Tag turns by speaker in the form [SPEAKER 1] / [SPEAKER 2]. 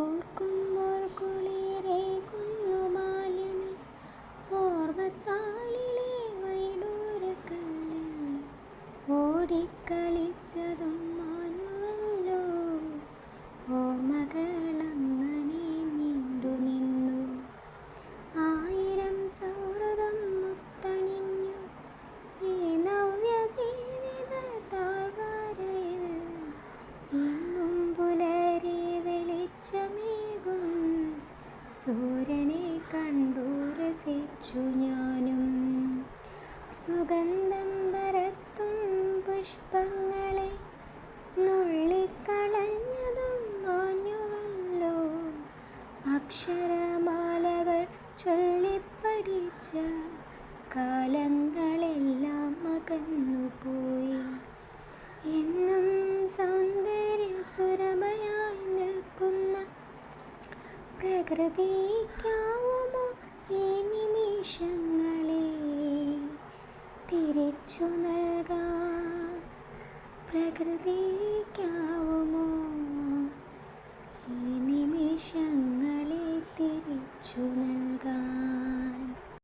[SPEAKER 1] ഓർക്കുമ്പോൾ കുളിരേകുന്നു ബാല്യമിൻ ഓർമ്മത്താളിലെ വൈഡൂരക്കല്ലിൽ ഓടിക്കളിച്ചതും മാനുവല്ലോ. ഓർമ്മകളങ്ങനെ സൂര്യനെ കണ്ടു രസിച്ചു ഞാനും. സുഗന്ധം പരത്തും പുഷ്പങ്ങളെ നുള്ളിക്കളഞ്ഞതും മാഞ്ഞുവല്ലോ. അക്ഷരമാലകൾ ചൊല്ലിപ്പടിച്ച കാലങ്ങളെല്ലാം അകന്നുപോയി. എന്നും സൗന്ദര്യസുരമയായി നിൽക്കുന്ന പ്രകൃതിക്കാവുമോ ഈ നിമിഷങ്ങളെ? തിരിച്ചു നൽകാൻ പ്രകൃതിക്കാവുമോ ഈ നിമിഷങ്ങളെ തിരിച്ചു നൽകാൻ?